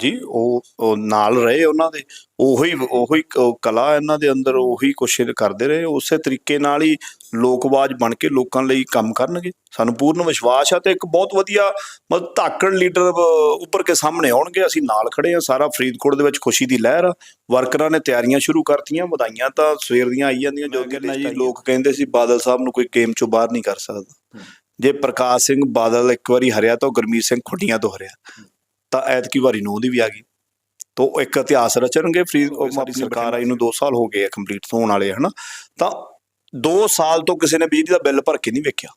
ਜੀ ਉਹ ਨਾਲ ਰਹੇ ਉਹਨਾਂ ਦੇ ਉਹੀ ਉਹੀ ਕਲਾ ਇਹਨਾਂ ਦੇ ਅੰਦਰ ਉਹੀ ਕੋਸ਼ਿਸ਼ ਕਰਦੇ ਰਹੇ ਉਸੇ ਤਰੀਕੇ ਨਾਲ ਹੀ ਲੋਕਵਾਜ ਬਣ ਕੇ ਲੋਕਾਂ ਲਈ ਕੰਮ ਕਰਨਗੇ। ਸਾਨੂੰ ਪੂਰਨ ਵਿਸ਼ਵਾਸ ਆ ਤੇ ਇੱਕ ਬਹੁਤ ਵਧੀਆ ਮਤਲਬ ਧਾਕੜ ਲੀਡਰ ਉੱਪਰ ਕੇ ਸਾਹਮਣੇ ਆਉਣਗੇ। ਅਸੀਂ ਨਾਲ ਖੜੇ ਆ ਸਾਰਾ ਫਰੀਦਕੋਟ ਦੇ ਵਿੱਚ ਖੁਸ਼ੀ ਦੀ ਲਹਿਰ ਆ। ਵਰਕਰਾਂ ਨੇ ਤਿਆਰੀਆਂ ਸ਼ੁਰੂ ਕਰਤੀਆਂ ਵਧਾਈਆਂ ਤਾਂ ਸਵੇਰ ਦੀਆਂ ਆਈ ਜਾਂਦੀਆਂ ਜੋ ਕਿ ਜੀ ਲੋਕ ਕਹਿੰਦੇ ਸੀ ਬਾਦਲ ਸਾਹਿਬ ਨੂੰ ਕੋਈ ਗੇਮ ਚੋਂ ਬਾਹਰ ਨਹੀਂ ਕਰ ਸਕਦਾ। ਜੇ ਪ੍ਰਕਾਸ਼ ਸਿੰਘ ਬਾਦਲ ਇੱਕ ਵਾਰੀ ਹਰਿਆ ਤਾਂ ਗੁਰਮੀਤ ਸਿੰਘ ਖੁੱਡੀਆਂ ਤੋਂ ਹਰਿਆ। ਤਾਂ ਐਤਕੀ ਵਾਰੀ ਨੂੰ ਦੀ ਵੀ ਆ ਗਈ। ਤੋ ਉਹ ਇੱਕ ਇਤਿਹਾਸ ਰਚਣਗੇ ਫਰੀਦ ਸਾਡੀ ਸਰਕਾਰ ਆਈ ਨੂੰ 2 ਸਾਲ ਹੋ ਗਏ ਆ ਕੰਪਲੀਟ ਹੋਣ ਵਾਲੇ ਹਨਾ। ਤਾਂ 2 ਸਾਲ ਤੋਂ ਕਿਸੇ ਨੇ ਬਿਜਲੀ ਦਾ ਬਿੱਲ ਭਰ ਕੇ ਨਹੀਂ ਵੇਖਿਆ।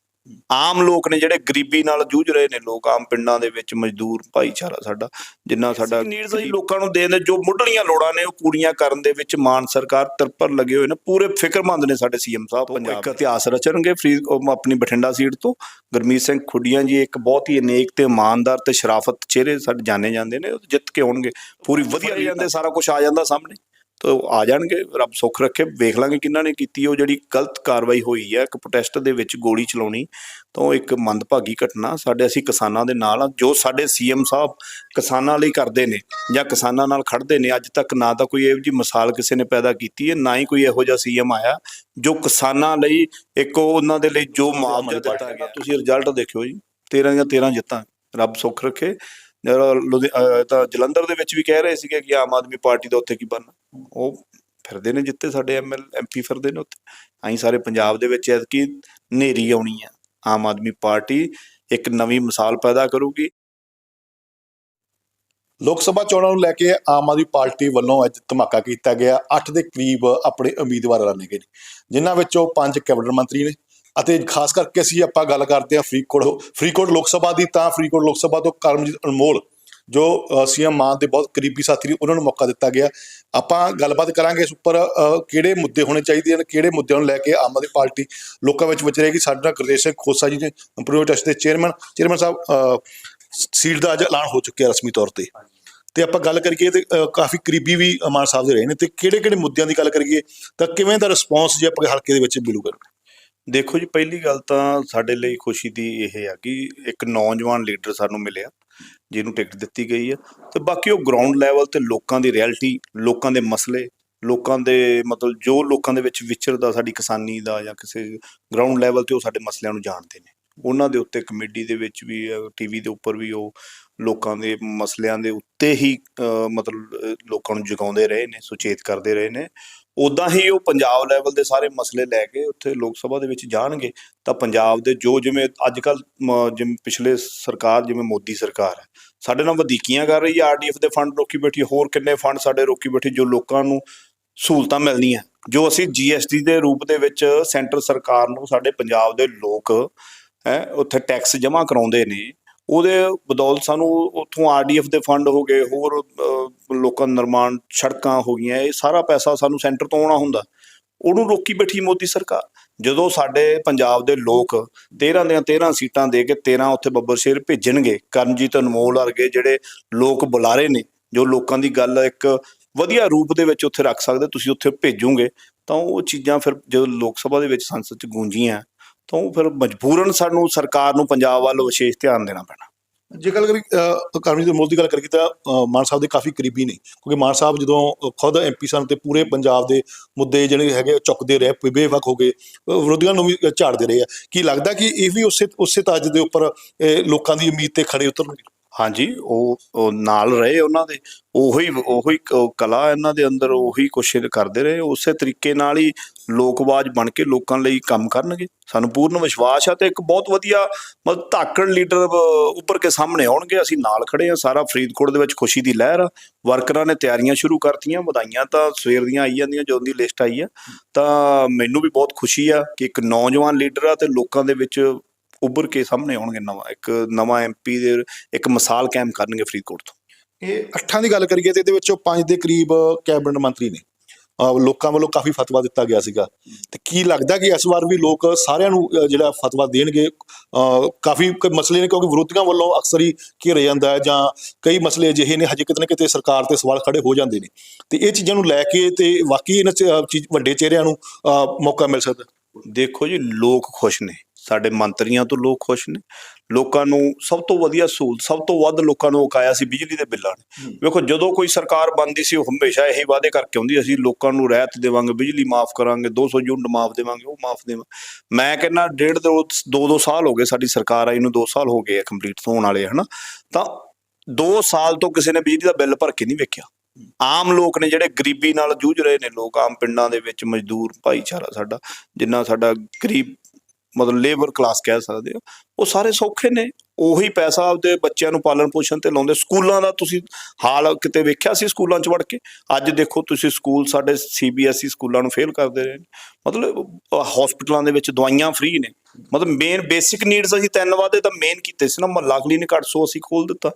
ਆਮ ਲੋਕ ਨੇ ਜਿਹੜੇ ਗਰੀਬੀ ਨਾਲ ਜੂਝ ਰਹੇ ਨੇ ਲੋਕ ਆਮ ਪਿੰਡਾਂ ਦੇ ਵਿੱਚ ਮਜ਼ਦੂਰ ਭਾਈਚਾਰਾ ਸਾਡਾ ਜਿੰਨਾ ਸਾਡਾ ਨੀਡਸ ਲੋਕਾਂ ਨੂੰ ਦੇਣ ਦੇ ਜੋ ਮੁੱਢਲੀਆਂ ਲੋੜਾਂ ਨੇ ਉਹ ਪੂਰੀਆਂ ਕਰਨ ਦੇ ਵਿੱਚ ਮਾਨ ਸਰਕਾਰ ਤਰਪਰ ਲੱਗੇ ਹੋਏ ਨੇ ਪੂਰੇ ਫਿਕਰਮੰਦ ਨੇ ਸਾਡੇ ਸੀਐਮ ਸਾਹਿਬ ਪੰਜਾਬ ਇੱਕ ਇਤਿਹਾਸ ਰਚਣਗੇ ਫਰੀਦ ਆਪਣੀ ਬਠਿੰਡਾ ਸੀਟ ਤੋਂ। ਗੁਰਮੀਤ ਸਿੰਘ ਖੁੱਡੀਆਂ ਜੀ ਇੱਕ ਬਹੁਤ ਹੀ ਅਨੇਕ ਤੇ ਇਮਾਨਦਾਰ ਤੇ ਸ਼ਰਾਫਤ ਚਿਹਰੇ ਸਾਡੇ ਜਾਣੇ ਜਾਂਦੇ ਨੇ ਉਹ ਜਿੱਤ ਕੇ ਆਉਣਗੇ। ਪੂਰੀ ਵਧੀਆ ਜਾਂਦੇ ਸਾਰਾ ਕੁਝ ਆ ਜਾਂਦਾ ਸਾਹਮਣੇ। ਤਾਂ ਉਹ ਆ ਜਾਣਗੇ, ਰੱਬ ਸੁੱਖ ਰੱਖੇ। ਵੇਖ ਲਾਂਗੇ ਕਿਹਨਾਂ ਨੇ ਕੀਤੀ। ਉਹ ਜਿਹੜੀ ਗਲਤ ਕਾਰਵਾਈ ਹੋਈ ਹੈ, ਇੱਕ ਪ੍ਰੋਟੈਸਟ ਦੇ ਵਿੱਚ ਗੋਲੀ ਚਲਾਉਣੀ, ਤਾਂ ਉਹ ਇੱਕ ਮੰਦਭਾਗੀ ਘਟਨਾ। ਸਾਡੇ ਅਸੀਂ ਕਿਸਾਨਾਂ ਦੇ ਨਾਲ ਆ ਜੋ ਸਾਡੇ ਸੀਐਮ ਸਾਹਿਬ ਕਿਸਾਨਾਂ ਲਈ ਕਰਦੇ ਨੇ, ਜਾਂ ਕਿਸਾਨਾਂ ਨਾਲ ਖੜਦੇ ਨੇ, ਅੱਜ ਤੱਕ ਨਾ ਤਾਂ ਕੋਈ ਇਹੋ ਜਿਹੀ ਮਿਸਾਲ ਕਿਸੇ ਨੇ ਪੈਦਾ ਕੀਤੀ ਹੈ, ਨਾ ਹੀ ਕੋਈ ਇਹੋ ਜਿਹਾ ਸੀਐਮ ਆਇਆ, ਜੋ ਕਿਸਾਨਾਂ ਲਈ ਇੱਕ ਉਹਨਾਂ ਦੇ ਲਈ ਜੋ ਮੁਆਵਜ਼ਾ ਦਿੱਤਾ ਗਿਆ। ਤੁਸੀਂ ਰਿਜ਼ਲਟ ਦੇਖਿਓ ਜੀ 13 ਜਾਂ 13 ਜਿੱਤਾਂ, ਰੱਬ ਸੁੱਖ ਰੱਖੇ। ਤਾਂ ਜਲੰਧਰ ਦੇ ਵਿੱਚ ਵੀ ਕਹਿ ਰਹੇ ਸੀਗੇ ਕਿ ਆਮ ਆਦਮੀ ਪਾਰਟੀ ਦਾ ਉੱਥੇ ਕੀ ਬਣਨਾ। ਉਹ ਫਿਰਦੇ ਨੇ ਜਿੱਤੇ ਸਾਡੇ ਐਮਐਲ, ਐਮਪੀ ਫਿਰਦੇ ਨੇ ਉੱਥੇ। ਅਸੀਂ ਸਾਰੇ ਪੰਜਾਬ ਦੇ ਵਿੱਚ ਐਤਕੀ ਨੇਰੀ ਆਉਣੀ ਆ। ਆਮ ਆਦਮੀ ਪਾਰਟੀ ਇੱਕ ਨਵੀਂ ਮਿਸਾਲ ਪੈਦਾ ਕਰੂਗੀ। ਲੋਕ ਸਭਾ ਚੋਣਾਂ ਨੂੰ ਲੈ ਕੇ ਆਮ ਆਦਮੀ ਪਾਰਟੀ ਵੱਲੋਂ ਅੱਜ ਧਮਾਕਾ ਕੀਤਾ ਗਿਆ। 8 ਦੇ ਕਰੀਬ ਆਪਣੇ ਉਮੀਦਵਾਰ ਐਲਾਨੇ ਗਏ ਨੇ, ਜਿਨ੍ਹਾਂ ਵਿੱਚੋਂ 5 ਕੈਬਨਿਟ ਮੰਤਰੀ ਨੇ। ਅਤੇ ਖਾਸ ਕਰਕੇ ਅਸੀਂ ਆਪਾਂ ਗੱਲ ਕਰਦੇ ਹਾਂ ਫਰੀਦਕੋਟ ਫਰੀਦਕੋਟ ਲੋਕ ਸਭਾ ਦੀ ਤਾਂ ਫਰੀਦਕੋਟ ਲੋਕ ਸਭਾ ਤੋਂ ਕਰਮਜੀਤ ਅਨਮੋਲ, ਜੋ ਸੀਐਮ ਮਾਨ ਦੇ ਬਹੁਤ ਕਰੀਬੀ ਸਾਥੀ ਨੇ, ਉਹਨਾਂ ਨੂੰ ਮੌਕਾ ਦਿੱਤਾ ਗਿਆ। ਆਪਾਂ ਗੱਲਬਾਤ ਕਰਾਂਗੇ ਇਸ ਉੱਪਰ ਕਿਹੜੇ ਮੁੱਦੇ ਹੋਣੇ ਚਾਹੀਦੇ ਹਨ, ਕਿਹੜੇ ਮੁੱਦਿਆਂ ਨੂੰ ਲੈ ਕੇ ਆਮ ਆਦਮੀ ਪਾਰਟੀ ਲੋਕਾਂ ਵਿੱਚ ਵਿਚ ਰਹੇਗੀ। ਸਾਡੇ ਨਾਲ ਗੁਰਦੇਸ਼ ਸਿੰਘ ਖੋਸਾ ਜੀ ਨੇ ਇੰਪਰੂਵ ਟੈਸਟ ਦੇ ਚੇਅਰਮੈਨ ਚੇਅਰਮੈਨ ਸਾਹਿਬ ਸੀਟ ਦਾ ਅੱਜ ਐਲਾਨ ਹੋ ਚੁੱਕਿਆ ਰਸਮੀ ਤੌਰ ਤੇ। ਤੇ ਆਪਾਂ ਗੱਲ ਕਰੀਏ ਤੇ ਕਾਫੀ ਕਰੀਬੀ ਵੀ ਮਾਨ ਸਾਹਿਬ ਦੇ ਰਹੇ ਨੇ। ਤੇ ਕਿਹੜੇ ਕਿਹੜੇ ਮੁੱਦਿਆਂ ਦੀ ਗੱਲ ਕਰੀਏ, ਤਾਂ ਕਿਵੇਂ ਦਾ ਰਿਸਪੌਂਸ ਜੇ ਆਪਣੇ ਹਲਕੇ ਦੇ ਵਿੱਚ ਮਿਲੂਗਾ? ਦੇਖੋ ਜੀ, ਪਹਿਲੀ ਗੱਲ ਤਾਂ ਸਾਡੇ ਲਈ ਖੁਸ਼ੀ ਦੀ ਇਹ ਆ ਕਿ ਇੱਕ ਨੌਜਵਾਨ ਲੀਡਰ ਸਾਨੂੰ ਮਿਲਿਆ, ਜਿਹਨੂੰ ਟਿਕਟ ਦਿੱਤੀ ਗਈ ਆ। ਤੇ ਬਾਕੀ ਉਹ ਗਰਾਊਂਡ ਲੈਵਲ ਤੇ ਲੋਕਾਂ ਦੀ ਰਿਐਲਿਟੀ ਲੋਕਾਂ ਦੇ ਮਸਲੇ, ਲੋਕਾਂ ਦੇ ਮਤਲਬ ਜੋ ਲੋਕਾਂ ਦੇ ਵਿੱਚ ਵਿਚਰਦਾ ਸਾਡੀ ਕਿਸਾਨੀ ਦਾ ਜਾਂ ਕਿਸੇ ਗਰਾਊਂਡ ਲੈਵਲ ਤੇ ਉਹ ਸਾਡੇ ਮਸਲਿਆਂ ਨੂੰ ਜਾਣਦੇ ਨੇ। ਉਹਨਾਂ ਦੇ ਉੱਤੇ ਕਮੇਡੀ ਦੇ ਵਿੱਚ ਵੀ ਟੀਵੀ ਦੇ ਉੱਪਰ ਵੀ ਉਹ ਲੋਕਾਂ ਦੇ ਮਸਲਿਆਂ ਦੇ ਉੱਤੇ ਹੀ ਮਤਲਬ ਲੋਕਾਂ ਨੂੰ ਜਗਾਉਂਦੇ ਰਹੇ ਨੇ, ਸੁਚੇਤ ਕਰਦੇ ਰਹੇ ਨੇ। ਉਦਾਂ ਹੀ ਉਹ ਪੰਜਾਬ ਲੈਵਲ ਦੇ ਸਾਰੇ ਮਸਲੇ ਲੈ ਕੇ ਉੱਥੇ ਲੋਕ ਸਭਾ ਦੇ ਵਿੱਚ ਜਾਣਗੇ, ਤਾਂ ਪੰਜਾਬ ਦੇ ਜੋ ਜਿਵੇਂ ਅੱਜ ਕੱਲ ਜਿਵੇਂ ਪਿਛਲੇ ਸਰਕਾਰ, ਜਿਵੇਂ ਮੋਦੀ ਸਰਕਾਰ ਹੈ, ਸਾਡੇ ਨਾਲ ਵਧੀਕੀਆਂ ਕਰ ਰਹੀ ਹੈ ਆਰਡੀਐਫ ਦੇ ਫੰਡ ਰੋਕੀ ਬੈਠੀ ਹੋਰ ਕਿੰਨੇ ਫੰਡ ਸਾਡੇ ਰੋਕੀ ਬੈਠੇ ਜੋ ਲੋਕਾਂ ਨੂੰ ਸਹੂਲਤਾਂ ਮਿਲਣੀਆਂ, ਜੋ ਅਸੀਂ ਜੀਐਸਟੀ ਦੇ ਰੂਪ ਦੇ ਵਿੱਚ ਸੈਂਟਰ ਸਰਕਾਰ ਨੂੰ ਸਾਡੇ ਪੰਜਾਬ ਦੇ ਲੋਕ, ਹੈ, ਉੱਥੇ ਟੈਕਸ ਜਮ੍ਹਾਂ ਕਰਾਉਂਦੇ ਨੇ ਉਹਦੇ ਬਦੌਲਤ ਸਾਨੂੰ ਉੱਥੋਂ ਆਰਡੀਐਫ ਦੇ ਫੰਡ ਹੋ ਗਏ, ਹੋਰ ਲੋਕਾਂ ਨਿਰਮਾਣ ਸੜਕਾਂ ਹੋ ਗਈਆਂ, ਇਹ ਸਾਰਾ ਪੈਸਾ ਸਾਨੂੰ ਸੈਂਟਰ ਤੋਂ ਆਉਣਾ ਹੁੰਦਾ। ਉਹਨੂੰ ਰੋਕੀ ਬੈਠੀ ਮੋਦੀ ਸਰਕਾਰ। ਜਦੋਂ ਸਾਡੇ ਪੰਜਾਬ ਦੇ ਲੋਕ 13 ਦੀਆਂ 13 ਸੀਟਾਂ ਦੇ ਕੇ 13 ਉੱਥੇ ਬੱਬਰ ਸ਼ੇਰ ਭੇਜਣਗੇ ਕਰਮਜੀਤ ਅਨਮੋਲ ਵਰਗੇ ਜਿਹੜੇ ਲੋਕ ਬੁਲਾਰੇ ਨੇ, ਜੋ ਲੋਕਾਂ ਦੀ ਗੱਲ ਇੱਕ ਵਧੀਆ ਰੂਪ ਦੇ ਵਿੱਚ ਉੱਥੇ ਰੱਖ ਸਕਦੇ, ਤੁਸੀਂ ਉੱਥੇ ਭੇਜੋਗੇ, ਤਾਂ ਉਹ ਚੀਜ਼ਾਂ ਫਿਰ ਜਦੋਂ ਲੋਕ ਸਭਾ ਦੇ ਵਿੱਚ ਸੰਸਦ 'ਚ ਗੂੰਜੀਆਂ ਤਾਂ ਉਹ ਫਿਰ ਮਜਬੂਰਨ ਸਾਨੂੰ ਸਰਕਾਰ ਨੂੰ ਪੰਜਾਬ ਵੱਲ ਵਿਸ਼ੇਸ਼ ਧਿਆਨ ਦੇਣਾ ਪੈਣਾ। ਜੇ ਗੱਲ ਕਰੀ ਕਰਮਜੀਤ ਅਨਮੋਲ ਦੀ ਗੱਲ ਕਰੀਏ ਤਾਂ ਮਾਨ ਸਾਹਿਬ ਦੇ ਕਾਫੀ ਕਰੀਬੀ ਨੇ ਕਿਉਂਕਿ ਮਾਨ ਸਾਹਿਬ ਜਦੋਂ ਅ, ਖੁਦ ਐਮਪੀ ਸਨ ਤੇ ਪੂਰੇ ਪੰਜਾਬ ਦੇ ਮੁੱਦੇ ਜਿਹੜੇ ਹੈਗੇ ਚੁੱਕਦੇ ਰਹੇ ਬੇਵਕ ਹੋ ਗਏ ਵਿਰੋਧੀਆਂ ਨੂੰ ਵੀ ਝਾੜਦੇ ਰਹੇ ਆ। ਕੀ ਲੱਗਦਾ ਕਿ ਇਹ ਵੀ ਉਸੇ ਉਸੇ ਤਾਜ ਦੇ ਉੱਪਰ ਲੋਕਾਂ ਦੀ ਉਮੀਦ ਤੇ ਖੜੇ ਉਤਰਨਗੇ? ਹਾਂਜੀ, ਉਹ ਉਹ ਨਾਲ ਰਹੇ ਉਹਨਾਂ ਦੇ, ਉਹੀ ਉਹੀ ਕ- ਕਲਾ ਇਹਨਾਂ ਦੇ ਅੰਦਰ ਉਹੀ ਕੁਛ ਕਰਦੇ ਰਹੇ, ਉਸੇ ਤਰੀਕੇ ਨਾਲ ਹੀ ਲੋਕਵਾਜ ਬਣ ਕੇ ਲੋਕਾਂ ਲਈ ਕੰਮ ਕਰਨਗੇ। ਸਾਨੂੰ ਪੂਰਨ ਵਿਸ਼ਵਾਸ ਆ ਤੇ ਇੱਕ ਬਹੁਤ ਵਧੀਆ, ਮਤਲਬ ਧਾਕੜ ਲੀਡਰ ਉੱਪਰ ਕੇ ਸਾਹਮਣੇ ਆਉਣਗੇ। ਅਸੀਂ ਨਾਲ ਖੜੇ ਆ ਸਾਰਾ ਫਰੀਦਕੋਟ ਦੇ ਵਿੱਚ ਖੁਸ਼ੀ ਦੀ ਲਹਿਰ ਆ। ਵਰਕਰਾਂ ਨੇ ਤਿਆਰੀਆਂ ਸ਼ੁਰੂ ਕਰਤੀਆਂ, ਵਧਾਈਆਂ ਤਾਂ ਸਵੇਰ ਦੀਆਂ ਆਈ ਜਾਂਦੀਆਂ, ਜਦੋਂ ਦੀ ਲਿਸਟ ਆਈ ਆ। ਤਾਂ ਮੈਨੂੰ ਵੀ ਬਹੁਤ ਖੁਸ਼ੀ ਆ ਕਿ ਇੱਕ ਨੌਜਵਾਨ ਲੀਡਰ ਆ ਤੇ ਲੋਕਾਂ ਦੇ ਵਿੱਚ ਉੱਭਰ ਕੇ ਸਾਹਮਣੇ ਆਉਣਗੇ ਨਵਾਂ ਇੱਕ ਨਵਾਂ ਐਮਪੀ ਦੇ ਇੱਕ ਮਿਸਾਲ ਕਾਇਮ ਕਰਨਗੇ ਫਰੀਦਕੋਟ ਤੋਂ। ਇਹ ਅੱਠਾਂ ਦੀ ਗੱਲ ਕਰੀਏ ਤੇ ਇਹਦੇ ਵਿੱਚੋਂ ਪੰਜ ਦੇ ਕਰੀਬ ਕੈਬਨਿਟ ਮੰਤਰੀ ਨੇ। ਲੋਕਾਂ ਵੱਲੋਂ ਕਾਫੀ ਫਤਵਾ ਦਿੱਤਾ ਗਿਆ ਸੀਗਾ। ਤੇ ਕੀ ਲੱਗਦਾ ਕਿ ਇਸ ਵਾਰ ਵੀ ਲੋਕ ਸਾਰਿਆਂ ਨੂੰ ਜਿਹੜਾ ਫਤਵਾ ਦੇਣਗੇ ਕਾਫੀ ਮਸਲੇ ਨੇ ਕਿਉਂਕਿ ਵਿਰੋਧੀਆਂ ਵੱਲੋਂ ਅਕਸਰ ਹੀ ਘੇਰੇ ਜਾਂਦਾ ਹੈ ਜਾਂ ਕਈ ਮਸਲੇ ਅਜਿਹੇ ਨੇ ਹਜੇ ਕਿਤੇ ਨਾ ਕਿਤੇ ਸਰਕਾਰ ਤੇ ਸਵਾਲ ਖੜੇ ਹੋ ਜਾਂਦੇ ਨੇ। ਤੇ ਇਹ ਚੀਜ਼ਾਂ ਨੂੰ ਲੈ ਕੇ ਤੇ ਵਾਕਈ ਇਹਨਾਂ ਵੱਡੇ ਚਿਹਰਿਆਂ ਨੂੰ ਮੌਕਾ ਮਿਲ ਸਕਦਾ। ਦੇਖੋ ਜੀ ਲੋਕ ਖੁਸ਼ ਨੇ। ਸਾਡੇ ਮੰਤਰੀਆਂ ਤੋਂ ਲੋਕ ਖੁਸ਼ ਨੇ। ਲੋਕਾਂ ਨੂੰ ਸਭ ਤੋਂ ਵਧੀਆ ਸਹੂਲਤ ਸਭ ਤੋਂ ਵੱਧ ਲੋਕਾਂ ਨੂੰ ਉਕਾਇਆ ਸੀ ਬਿਜਲੀ ਦੇ ਬਿੱਲਾਂ ਨੇ। ਵੇਖੋ ਜਦੋਂ ਕੋਈ ਸਰਕਾਰ ਬਣਦੀ ਸੀ ਉਹ ਹਮੇਸ਼ਾ ਇਹੀ ਵਾਅਦੇ ਕਰਕੇ ਆਉਂਦੀ ਅਸੀਂ ਲੋਕਾਂ ਨੂੰ ਰਹਿਤ ਦੇਵਾਂਗੇ ਬਿਜਲੀ ਮਾਫ ਕਰਾਂਗੇ 200 ਯੂਨਿਟ ਮਾਫ ਦੇਵਾਂਗੇ ਉਹ ਮਾਫ ਦੇਵਾਂ। ਮੈਂ ਕਹਿੰਦਾ ਡੇਢ ਦੋ ਦੋ ਦੋ ਸਾਲ ਹੋ ਗਏ ਸਾਡੀ ਸਰਕਾਰ ਆਈ ਨੂੰ 2 ਸਾਲ ਹੋ ਗਏ ਆ ਕੰਪਲੀਟ ਹੋਣ ਵਾਲੇ ਹਨਾ। ਤਾਂ 2 ਸਾਲ ਤੋਂ ਕਿਸੇ ਨੇ ਬਿਜਲੀ ਦਾ ਬਿੱਲ ਭਰ ਕੇ ਨਹੀਂ ਵੇਖਿਆ। ਆਮ ਲੋਕ ਨੇ ਜਿਹੜੇ ਗਰੀਬੀ ਨਾਲ ਜੂਝ ਰਹੇ ਨੇ ਲੋਕ ਆਮ ਪਿੰਡਾਂ ਦੇ ਵਿੱਚ ਮਜ਼ਦੂਰ ਭਾਈਚਾਰਾ ਸਾਡਾ ਜਿੰਨਾ ਸਾਡਾ ਗਰੀਬ ਮਤਲਬ ਲੇਬਰ ਕਲਾਸ ਕਹਿ ਸਕਦੇ ਹੋ, ਉਹ ਸਾਰੇ ਸੌਖੇ ਨੇ। ਉਹੀ ਪੈਸਾ ਆਪਦੇ ਬੱਚਿਆਂ ਨੂੰ ਪਾਲਣ ਪੋਸ਼ਣ ਤੇ ਲਾਉਂਦੇ। ਸਕੂਲਾਂ ਦਾ ਤੁਸੀਂ ਹਾਲ ਕਿਤੇ ਵੇਖਿਆ ਸੀ ਸਕੂਲਾਂ 'ਚ ਵੜ ਕੇ? ਅੱਜ ਦੇਖੋ ਤੁਸੀਂ ਸਕੂਲ ਸਾਡੇ ਸੀਬੀਐਸਈ ਸਕੂਲਾਂ ਨੂੰ ਫੇਲ ਕਰਦੇ ਰਹੇ ਨੇ। ਮਤਲਬ ਹਸਪੀਟਲਾਂ ਦੇ ਵਿੱਚ ਦਵਾਈਆਂ ਫ੍ਰੀ ਨੇ। ਮਤਲਬ ਮੇਨ ਬੇਸਿਕ ਨੀਡਸ ਅਸੀਂ ਤਿੰਨ ਵਾਅਦੇ ਤਾਂ ਮੇਨ ਕੀਤੇ ਸੀ ਨਾ, ਮਹੱਲਾ ਕਲੀਨਿਕ 800 ਅਸੀਂ ਖੋਲ ਦਿੱਤਾ।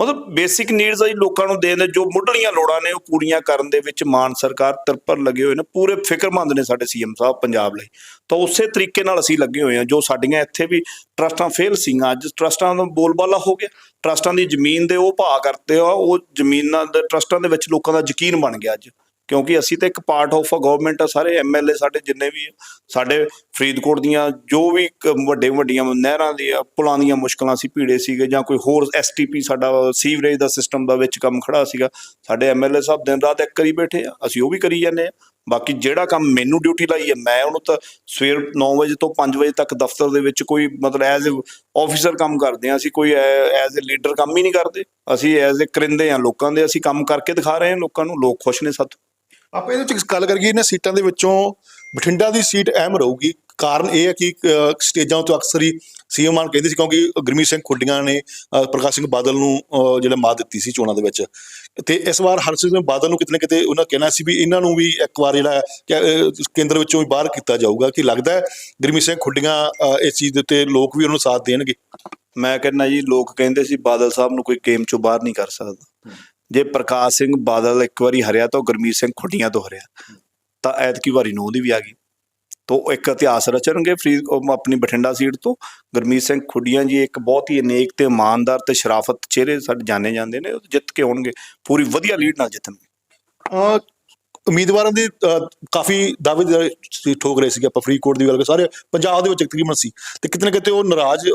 ਮਤਲਬ ਬੇਸਿਕ ਨੀਡਸ ਅਸੀਂ ਲੋਕਾਂ ਨੂੰ ਦੇਣ ਦੇ, ਜੋ ਮੁੱਢਲੀਆਂ ਲੋੜਾਂ ਨੇ ਉਹ ਪੂਰੀਆਂ ਕਰਨ ਦੇ ਵਿੱਚ ਮਾਨ ਸਰਕਾਰ ਤਰਪਰ ਲੱਗੇ ਹੋਏ ਨੇ, ਪੂਰੇ ਫਿਕਰਮੰਦ ਨੇ ਸਾਡੇ ਸੀਐਮ ਸਾਹਿਬ ਪੰਜਾਬ ਲਈ। ਤਾਂ ਉਸੇ ਤਰੀਕੇ ਨਾਲ ਅਸੀਂ ਲੱਗੇ ਹੋਏ ਹਾਂ, ਜੋ ਸਾਡੀਆਂ ਇੱਥੇ ਵੀ ਟਰਸਟਾਂ ਫੇਲ ਸੀਗੀਆਂ, ਅੱਜ ਟਰਸਟਾਂ ਦਾ ਬੋਲਬਾਲਾ ਹੋ ਗਿਆ। ਟਰਸਟਾਂ ਦੀ ਜ਼ਮੀਨ ਦੇ ਉਹ ਭਾਅ ਕਰਤੇ ਆ, ਉਹ ਜ਼ਮੀਨਾਂ ਦੇ, ਟਰਸਟਾਂ ਦੇ ਵਿੱਚ ਲੋਕਾਂ ਦਾ ਯਕੀਨ ਬਣ ਗਿਆ ਅੱਜ। ਕਿਉਂਕਿ ਅਸੀਂ ਤਾਂ ਇੱਕ ਪਾਰਟ ਆਫ ਅ ਗਵਰਨਮੈਂਟ ਆ ਸਾਰੇ ਐਮਐਲਏ ਸਾਡੇ ਜਿੰਨੇ ਵੀ ਆ, ਸਾਡੇ ਫਰੀਦਕੋਟ ਦੀਆਂ ਜੋ ਵੀ ਕ- ਵੱਡੇ ਵੱਡੀਆਂ ਨਹਿਰਾਂ ਦੀਆਂ ਪੁਲਾਂ ਦੀਆਂ ਮੁਸ਼ਕਲਾਂ ਸੀ ਭੀੜੇ ਸੀਗੇ ਜਾਂ ਕੋਈ ਹੋਰ ਐਸਟੀਪੀ ਸਾਡਾ ਸੀਵਰੇਜ ਦਾ ਸਿਸਟਮ ਦਾ ਵਿੱਚ ਕੰਮ ਖੜਾ ਸੀਗਾ ਸਾਡੇ ਐਮਐਲਏ ਸਾਹਿਬ ਦਿਨ ਰਾਤ ਇੱਕ ਕਰੀ ਬੈਠੇ ਆ ਅਸੀਂ ਉਹ ਵੀ ਕਰੀ ਜਾਂਦੇ ਆ। ਬਾਕੀ ਜਿਹੜਾ ਕੰਮ ਮੈਨੂੰ ਡਿਊਟੀ ਲਾਈ ਹੈ ਮੈਂ ਉਹਨੂੰ ਤਾਂ ਸਵੇਰ 9 ਵਜੇ ਤੋਂ 5 ਵਜੇ ਤੱਕ ਦਫ਼ਤਰ ਦੇ ਵਿੱਚ ਕੋਈ ਮਤਲਬ ਐਜ਼ ਅ ਆਫੀਸਰ ਕੰਮ ਕਰਦੇ ਆ ਅਸੀਂ ਕੋਈ ਐਜ਼ ਅ ਲੀਡਰ ਕੰਮ ਹੀ ਨਹੀਂ ਕਰਦੇ। ਅਸੀਂ ਐਜ਼ ਅ ਕਰਿੰਦੇ ਆ ਲੋਕਾਂ ਦੇ ਅਸੀਂ ਕੰਮ ਕਰਕੇ ਦਿਖਾ ਰਹੇ ਹਾਂ ਲੋਕਾਂ ਨੂੰ ਲੋਕ ਖੁਸ਼ ਨੇ ਸਾਥੋਂ ਆਪਾਂ ਇਹਦੇ ਵਿੱਚ ਗੱਲ ਕਰੀਏ, ਇਹਨਾਂ ਸੀਟਾਂ ਦੇ ਵਿੱਚੋਂ ਬਠਿੰਡਾ ਦੀ ਸੀਟ ਅਹਿਮ ਰਹੂਗੀ। ਕਾਰਨ ਇਹ ਹੈ ਕਿ ਸਟੇਜਾਂ ਤੋਂ ਅਕਸਰ ਹੀ ਸੀਐਮ ਮਾਨ ਕਹਿੰਦੇ ਸੀ, ਕਿਉਂਕਿ ਗੁਰਮੀਤ ਸਿੰਘ ਖੁੱਡੀਆਂ ਨੇ ਪ੍ਰਕਾਸ਼ ਸਿੰਘ ਬਾਦਲ ਨੂੰ ਜਿਹੜਾ ਮਾਤ ਦਿੱਤੀ ਸੀ ਚੋਣਾਂ ਦੇ ਵਿੱਚ। ਤੇ ਇਸ ਵਾਰ ਹਰਸਿਮਰਤ ਸਿੰਘ ਬਾਦਲ ਨੂੰ ਕਿਤੇ ਨਾ ਕਿਤੇ ਉਹਨਾਂ ਕਹਿਣਾ ਸੀ ਵੀ ਇਹਨਾਂ ਨੂੰ ਵੀ ਇੱਕ ਵਾਰ ਜਿਹੜਾ ਕੇਂਦਰ ਵਿੱਚੋਂ ਵੀ ਬਾਹਰ ਕੀਤਾ ਜਾਊਗਾ ਕਿ ਲੱਗਦਾ ਹੈ ਗੁਰਮੀਤ ਸਿੰਘ ਖੁੱਡੀਆਂ ਇਸ ਚੀਜ਼ ਦੇ ਉੱਤੇ ਲੋਕ ਵੀ ਉਹਨਾਂ ਨੂੰ ਸਾਥ ਦੇਣਗੇ। ਮੈਂ ਕਹਿੰਦਾ ਜੀ, ਲੋਕ ਕਹਿੰਦੇ ਸੀ ਬਾਦਲ ਸਾਹਿਬ ਨੂੰ ਕੋਈ ਗੇਮ ਚੋਂ ਬਾਹਰ ਨਹੀਂ ਕਰ ਸਕਦਾ। ਜੇ ਪ੍ਰਕਾਸ਼ ਸਿੰਘ ਬਾਦਲ ਇੱਕ ਵਾਰੀ ਹਰਿਆ ਤਾਂ ਉਹ ਗੁਰਮੀਤ ਸਿੰਘ ਖੁੱਡੀਆਂ ਤੋਂ ਹਰਿਆ। ਤਾਂ ਐਤਕੀ ਵਾਰੀ ਨੂੰ ਉਹਦੀ ਵੀ ਆ ਗਈ। ਤੋਂ ਉਹ ਇੱਕ ਇਤਿਹਾਸ ਰਚਣਗੇ ਫਰੀਦ ਆਪਣੀ ਬਠਿੰਡਾ ਸੀਟ ਤੋਂ। ਗੁਰਮੀਤ ਸਿੰਘ ਖੁੱਡੀਆਂ ਜੀ ਇੱਕ ਬਹੁਤ ਹੀ ਅਨੇਕ ਤੇ ਇਮਾਨਦਾਰ ਤੇ ਸ਼ਰਾਫਤ ਚਿਹਰੇ ਸਾਡੇ ਜਾਣੇ ਜਾਂਦੇ ਨੇ, ਉਹ ਜਿੱਤ ਕੇ ਆਉਣਗੇ। ਪੂਰੀ ਵਧੀਆ ਲੀਡ ਨਾਲ ਜਿੱਤਣਗੇ। ਉਮੀਦਵਾਰਾਂ ਦੇ ਕਾਫੀ ਦਾਅਵੇ ਦੇ ਸੀ ਠੋਕ ਰਹੇ ਸੀਗੇ ਆਪਾਂ ਫਰੀਦਕੋਟ ਦੀ ਗੱਲ ਕਰ ਸਾਰੇ ਪੰਜਾਬ ਦੇ ਵਿੱਚ ਤਕਰੀਬਨ ਸੀ। ਤੇ ਕਿਤੇ ਨਾ ਕਿਤੇ ਉਹ ਨਾਰਾਜ਼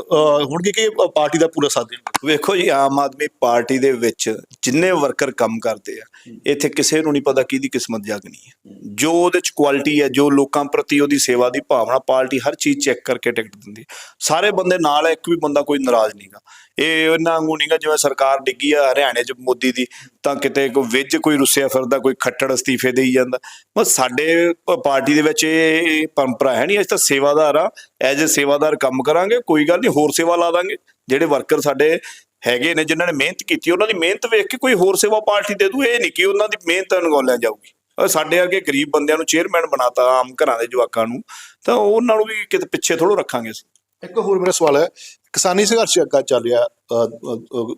ਹੋਣਗੇ ਕਿ ਪਾਰਟੀ ਦਾ ਪੂਰਾ ਸਾਥ ਦੇਣਗੇ। ਵੇਖੋ ਜੀ ਆਮ ਆਦਮੀ ਪਾਰਟੀ ਦੇ ਵਿੱਚ ਜਿੰਨੇ ਵਰਕਰ ਕੰਮ ਕਰਦੇ ਆ ਇੱਥੇ ਕਿਸੇ ਨੂੰ ਨਹੀਂ ਪਤਾ ਕਿਹਦੀ ਕਿਸਮਤ ਜਾਗਣੀ ਹੈ ਜੋ ਉਹਦੇ ਚ ਕੁਆਲਿਟੀ ਹੈ ਜੋ ਲੋਕਾਂ ਪ੍ਰਤੀ ਉਹਦੀ ਸੇਵਾ ਦੀ ਭਾਵਨਾ ਪਾਰਟੀ ਹਰ ਚੀਜ਼ ਚੈੱਕ ਕਰਕੇ ਟਿਕਟ ਦਿੰਦੀ ਸਾਰੇ ਬੰਦੇ ਨਾਲ ਇੱਕ ਵੀ ਬੰਦਾ ਕੋਈ ਨਾਰਾਜ਼ ਨਹੀਂਗਾ ਇਹ ਉਹਨਾਂ ਵਾਂਗੂ ਨਹੀਂਗਾ ਜਿਵੇਂ ਸਰਕਾਰ ਡਿੱਗੀ ਆ ਹਰਿਆਣੇ ਚ ਮੋਦੀ ਦੀ, ਤਾਂ ਕਿਤੇ ਕੋਈ ਵਿੱਚ ਕੋਈ ਰੁੱਸਿਆ ਫਿਰਦਾ, ਕੋਈ ਖੱਟੜ ਅਸਤੀਫੇ ਦੇਈ ਜਾਂਦਾ। ਬਸ ਸਾਡੇ ਪਾਰਟੀ ਦੇ ਵਿੱਚ ਇਹ ਪਰੰਪਰਾ ਹੈ ਨਹੀਂ ਅਸੀਂ ਤਾਂ ਸੇਵਾਦਾਰ ਆ, ਐਜ਼ ਅ ਸੇਵਾਦਾਰ ਕੰਮ ਕਰਾਂਗੇ, ਕੋਈ ਗੱਲ ਨਹੀਂ ਹੋਰ ਸੇਵਾ ਲਾ ਦਾਂਗੇ। ਜਿਹੜੇ ਵਰਕਰ ਸਾਡੇ ਹੈਗੇ ਨੇ, ਜਿਨ੍ਹਾਂ ਨੇ ਮਿਹਨਤ ਕੀਤੀ, ਉਹਨਾਂ ਦੀ ਮਿਹਨਤ ਵੇਖ ਕੇ ਕੋਈ ਹੋਰ ਸੇਵਾ ਪਾਰਟੀ ਦੇ ਦੂ, ਇਹ ਨਹੀਂ ਕਿ ਉਹਨਾਂ ਦੀ ਮਿਹਨਤ ਅਣਗੌਲਿਆ ਜਾਊਗੀ। ਸਾਡੇ ਅੱਗੇ ਗਰੀਬ ਬੰਦਿਆਂ ਨੂੰ ਚੇਅਰਮੈਨ ਬਣਾਤਾ, ਆਮ ਘਰਾਂ ਦੇ ਜਵਾਕਾਂ ਨੂੰ, ਤਾਂ ਉਹਨਾਂ ਨੂੰ ਵੀ ਕਿਤੇ ਪਿੱਛੇ ਥੋੜੋ ਰੱਖਾਂਗੇ ਅਸੀਂ। ਇੱਕ ਹੋਰ ਮੇਰਾ ਸਵਾਲ ਹੈ ਕਿਸਾਨੀ ਸੰਘਰਸ਼ ਅੱਗਾ ਚੱਲ ਰਿਹਾ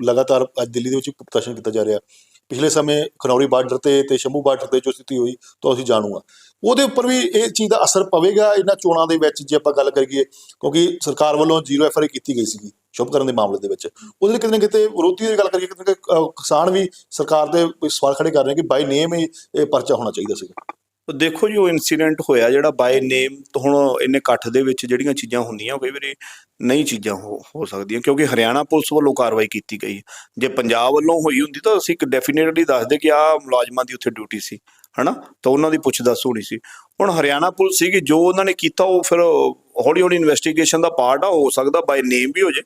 ਲਗਾਤਾਰ ਅੱਜ ਦਿੱਲੀ ਦੇ ਵਿੱਚ ਪ੍ਰਦਰਸ਼ਨ ਕੀਤਾ ਜਾ ਰਿਹਾ। ਪਿਛਲੇ ਸਮੇਂ ਖਨੌਰੀ ਬਾਰਡਰ ਤੇ ਤੇ ਸ਼ੰਭੂ ਬਾਰਡਰ ਤੇ ਜੋ ਸਥਿਤੀ ਹੋਈ ਤਾਂ ਅਸੀਂ ਜਾਣੂ ਆ ਉਹਦੇ ਉੱਪਰ ਵੀ ਇਹ ਚੀਜ਼ ਦਾ ਅਸਰ ਪਵੇਗਾ ਇਹਨਾਂ ਚੋਣਾਂ ਦੇ ਵਿੱਚ ਜੇ ਆਪਾਂ ਗੱਲ ਕਰੀਏ ਕਿਉਂਕਿ ਸਰਕਾਰ ਵੱਲੋਂ ਜ਼ੀਰੋ ਐਫਆਰਆਈ ਕੀਤੀ ਗਈ ਸੀਗੀ ਸ਼ੁਭ ਕਰਨ ਦੇ ਮਾਮਲੇ ਦੇ ਵਿੱਚ। ਉਹਦੇ ਲਈ ਕਿਤੇ ਨਾ ਕਿਤੇ ਵਿਰੋਧੀ ਦੀ ਗੱਲ ਕਰੀਏ ਕਿਤੇ ਨਾ ਕਿਤੇ, ਕਿਸਾਨ ਵੀ ਸਰਕਾਰ ਦੇ ਸਵਾਲ ਖੜੇ ਕਰ ਰਹੇ ਕਿ ਬਾਈ ਨੇਮ ਹੀ ਇਹ ਪਰਚਾ ਹੋਣਾ ਚਾਹੀਦਾ ਸੀਗਾ। ਦੇਖੋ ਜੀ, ਉਹ ਇਨਸੀਡੈਂਟ ਹੋਇਆ ਜਿਹੜਾ ਬਾਈ ਨੇਮ ਹੁਣ ਇੰਨੇ ਇਕੱਠ ਦੇ ਵਿੱਚ ਜਿਹੜੀਆਂ ਚੀਜ਼ਾਂ ਹੁੰਦੀਆਂ ਉਹ ਕਈ ਵਾਰੀ ਨਹੀਂ ਚੀਜ਼ਾਂ ਹੋ ਹੋ ਸਕਦੀਆਂ ਕਿਉਂਕਿ ਹਰਿਆਣਾ ਪੁਲਿਸ ਵੱਲੋਂ ਕਾਰਵਾਈ ਕੀਤੀ ਗਈ ਜੇ ਪੰਜਾਬ ਵੱਲੋਂ ਹੋਈ ਹੁੰਦੀ ਤਾਂ ਅਸੀਂ ਇੱਕ ਡੈਫੀਨੇਟਲੀ ਦੱਸਦੇ ਕਿ ਆਹ ਮੁਲਾਜ਼ਮਾਂ ਦੀ ਉੱਥੇ ਡਿਊਟੀ ਸੀ, ਹਨਾ? ਤਾਂ ਉਹਨਾਂ ਦੀ ਪੁੱਛ-ਦੱਸ ਹੋਣੀ ਸੀ। ਹੁਣ ਹਰਿਆਣਾ ਪੁਲਿਸ ਸੀਗੀ ਜੋ ਉਹਨਾਂ ਨੇ ਕੀਤਾ, ਉਹ ਫਿਰ ਹੌਲੀ ਹੌਲੀ ਇਨਵੈਸਟੀਗੇਸ਼ਨ ਦਾ ਪਾਰਟ ਆ, ਹੋ ਸਕਦਾ ਬਾਈ ਨੇਮ ਵੀ ਹੋ ਜੇ।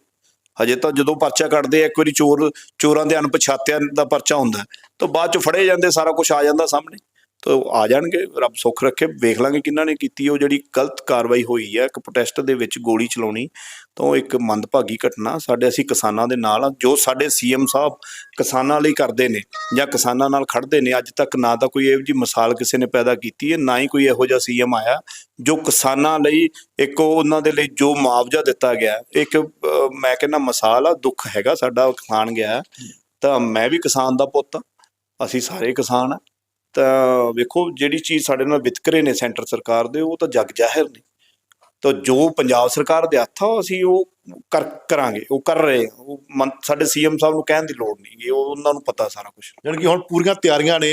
ਹਜੇ ਤਾਂ ਜਦੋਂ ਪਰਚਾ ਕੱਢਦੇ ਆ, ਇੱਕ ਵਾਰੀ ਚੋਰ, ਚੋਰਾਂ ਦੇ ਅਣਪਛਾਤਿਆਂ ਦਾ ਪਰਚਾ ਹੁੰਦਾ, ਤਾਂ ਬਾਅਦ ਚ ਫੜੇ ਜਾਂਦੇ, ਸਾਰਾ ਕੁਝ ਆ ਜਾਂਦਾ ਸਾਹਮਣੇ। ਤਾਂ ਉਹ ਆ ਜਾਣਗੇ, ਰੱਬ ਸੁੱਖ ਰੱਖੇ। ਵੇਖ ਲਾਂਗੇ ਕਿਹਨਾਂ ਨੇ ਕੀਤੀ। ਉਹ ਜਿਹੜੀ ਗਲਤ ਕਾਰਵਾਈ ਹੋਈ ਹੈ, ਇੱਕ ਪ੍ਰੋਟੈਸਟ ਦੇ ਵਿੱਚ ਗੋਲੀ ਚਲਾਉਣੀ, ਤਾਂ ਉਹ ਇੱਕ ਮੰਦਭਾਗੀ ਘਟਨਾ। ਸਾਡੇ ਅਸੀਂ ਕਿਸਾਨਾਂ ਦੇ ਨਾਲ ਜੋ ਸਾਡੇ ਸੀਐਮ ਸਾਹਿਬ ਕਿਸਾਨਾਂ ਲਈ ਕਰਦੇ ਨੇ ਜਾਂ ਕਿਸਾਨਾਂ ਨਾਲ ਖੜਦੇ ਨੇ, ਅੱਜ ਤੱਕ ਨਾ ਤਾਂ ਕੋਈ ਇਹੋ ਜਿਹੀ ਮਿਸਾਲ ਕਿਸੇ ਨੇ ਪੈਦਾ ਕੀਤੀ ਹੈ, ਨਾ ਹੀ ਕੋਈ ਇਹੋ ਜਿਹਾ ਸੀਐਮ ਆਇਆ, ਜੋ ਕਿਸਾਨਾਂ ਲਈ ਇੱਕ ਉਹਨਾਂ ਦੇ ਲਈ ਜੋ ਮੁਆਵਜ਼ਾ ਦਿੱਤਾ ਗਿਆ। ਇੱਕ ਮੈਂ ਕਹਿੰਦਾ ਮਿਸਾਲ ਆ, ਦੁੱਖ ਹੈਗਾ ਸਾਡਾ ਕਿਸਾਨ ਗਿਆ। ਤਾਂ ਮੈਂ ਵੀ ਕਿਸਾਨ ਦਾ ਪੁੱਤ ਆ ਅਸੀਂ ਸਾਰੇ ਕਿਸਾਨ ਆ ਤਾਂ ਵੇਖੋ ਜਿਹੜੀ ਚੀਜ਼ ਸਾਡੇ ਨਾਲ ਵਿਤਕਰੇ ਨੇ ਸੈਂਟਰ ਸਰਕਾਰ ਦੇ ਉਹ ਤਾਂ ਜਗ ਜਾਹਿਰ ਨੇ। ਤਾਂ ਜੋ ਪੰਜਾਬ ਸਰਕਾਰ ਦੇ ਹੱਥ ਆ ਅਸੀਂ ਉਹ ਕਰ ਕਰਾਂਗੇ ਉਹ ਕਰ ਰਹੇ ਆ। ਉਹ ਸਾਡੇ ਸੀਐਮ ਸਾਹਿਬ ਨੂੰ ਕਹਿਣ ਦੀ ਲੋੜ ਨਹੀਂ ਗੀ ਉਹ ਉਹਨਾਂ ਨੂੰ ਪਤਾ ਸਾਰਾ ਕੁਝ ਜਾਣੀ ਕਿ ਹੁਣ ਪੂਰੀਆਂ ਤਿਆਰੀਆਂ ਨੇ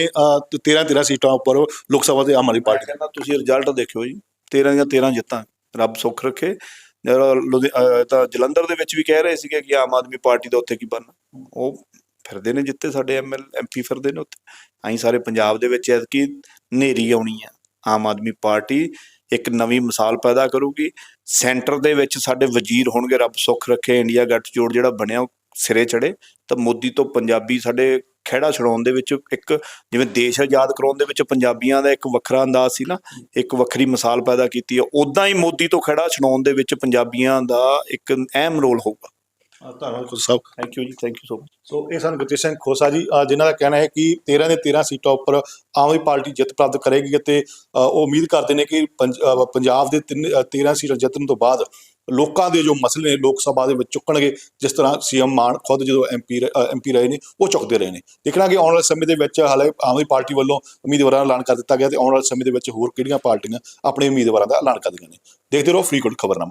13 13 ਸੀਟਾਂ ਉੱਪਰ ਲੋਕ ਸਭਾ ਦੇ ਆਮ ਆਦਮੀ ਪਾਰਟੀ ਕਹਿੰਦਾ ਤੁਸੀਂ ਰਿਜ਼ਲਟ ਦੇਖਿਓ ਜੀ 13 ਦੀਆਂ 13 ਜਿੱਤਾਂ ਰੱਬ ਸੁੱਖ ਰੱਖੇ। ਤਾਂ ਜਲੰਧਰ ਦੇ ਵਿੱਚ ਵੀ ਕਹਿ ਰਹੇ ਸੀਗੇ ਕਿ ਆਮ ਆਦਮੀ ਪਾਰਟੀ ਦਾ ਉੱਥੇ ਕੀ ਬਣਨਾ। ਉਹ ਫਿਰਦੇ ਨੇ ਜਿੱਤੇ ਸਾਡੇ ਐਮਐਲ ਐਮਪੀ ਫਿਰਦੇ ਨੇ ਉੱਥੇ। ਅਸੀਂ ਸਾਰੇ ਪੰਜਾਬ ਦੇ ਵਿੱਚ ਐਤਕੀ ਨੇਰੀ ਆਉਣੀ ਆ। ਆਮ ਆਦਮੀ ਪਾਰਟੀ ਇੱਕ ਨਵੀਂ ਮਿਸਾਲ ਪੈਦਾ ਕਰੂਗੀ। ਸੈਂਟਰ ਦੇ ਵਿੱਚ ਸਾਡੇ ਵਜ਼ੀਰ ਹੋਣਗੇ, ਰੱਬ ਸੁੱਖ ਰੱਖੇ, ਇੰਡੀਆ ਗੱਠਜੋੜ ਜਿਹੜਾ ਬਣਿਆ, ਉਹ ਸਿਰੇ ਚੜੇ ਤਾਂ ਮੋਦੀ ਤੋਂ ਪੰਜਾਬੀ ਸਾਡੇ ਖਹਿੜਾ ਛਡਾਉਣ ਦੇ ਵਿੱਚ ਇੱਕ ਜਿਵੇਂ ਦੇਸ਼ ਆਜ਼ਾਦ ਕਰਾਉਣ ਦੇ ਵਿੱਚ ਪੰਜਾਬੀਆਂ ਦਾ ਇੱਕ ਵੱਖਰਾ ਅੰਦਾਜ਼ ਸੀ ਨਾ, ਇੱਕ ਵੱਖਰੀ ਮਿਸਾਲ ਪੈਦਾ ਕੀਤੀ ਹੈ ਉਦਾਂ ਹੀ ਮੋਦੀ ਤੋਂ ਖਹਿੜਾ ਛਡਾਉਣ ਦੇ ਵਿੱਚ ਪੰਜਾਬੀਆਂ ਦਾ ਇੱਕ ਅਹਿਮ ਰੋਲ ਹੋਊਗਾ। ਧੰਨਵਾਦ ਖੁਦ ਸਾਹਿਬ thank you ji thank you so much so ਇਹ ਸਨ ਗੁਰਜੀਤ ਸਿੰਘ ਖੋਸਾ ਜੀ। ਜਿਨ੍ਹਾਂ ਦਾ ਕਹਿਣਾ ਹੈ ਕਿ 13 ਦੇ 13 ਸੀਟਾਂ ਉੱਪਰ ਆਮ ਆਦਮੀ ਪਾਰਟੀ ਜਿੱਤ ਪ੍ਰਾਪਤ ਕਰੇਗੀ ਅਤੇ ਉਹ ਉਮੀਦ ਕਰਦੇ ਨੇ ਕਿ ਪੰਜਾਬ ਦੇ ਤਿੰਨ- ਅ, 13 ਸੀਟਾਂ ਜਿੱਤਣ ਤੋਂ ਬਾਅਦ ਲੋਕਾਂ ਦੇ ਜੋ ਮਸਲੇ ਨੇ ਲੋਕ ਸਭਾ ਦੇ ਵਿੱਚ ਚੁੱਕਣਗੇ ਜਿਸ ਤਰ੍ਹਾਂ ਸੀਐਮ ਮਾਨ ਖੁਦ ਜਦੋਂ ਐਮਪੀ ਐਮਪੀ ਰਹੇ ਨੇ ਉਹ ਚੁੱਕਦੇ ਰਹੇ ਨੇ। ਦੇਖਣਾ ਕਿ ਆਉਣ ਵਾਲੇ ਸਮੇਂ ਦੇ ਵਿੱਚ ਹਾਲੇ ਆਮ ਆਦਮੀ ਪਾਰਟੀ ਵੱਲੋਂ ਉਮੀਦਵਾਰਾਂ ਦਾ ਐਲਾਨ ਕਰ ਦਿੱਤਾ ਗਿਆ ਤੇ ਆਉਣ ਵਾਲੇ ਸਮੇਂ ਦੇ ਵਿੱਚ ਹੋਰ ਕਿਹੜੀਆਂ ਪਾਰਟੀਆਂ ਆਪਣੇ ਉਮੀਦਵਾਰਾਂ ਦਾ ਐਲਾਨ ਕਰਦੀਆਂ ਨੇ। ਦੇਖਦੇ ਰਹੋ ਫਰੀਕੋਟ ਖਬਰਨਾਮਾ।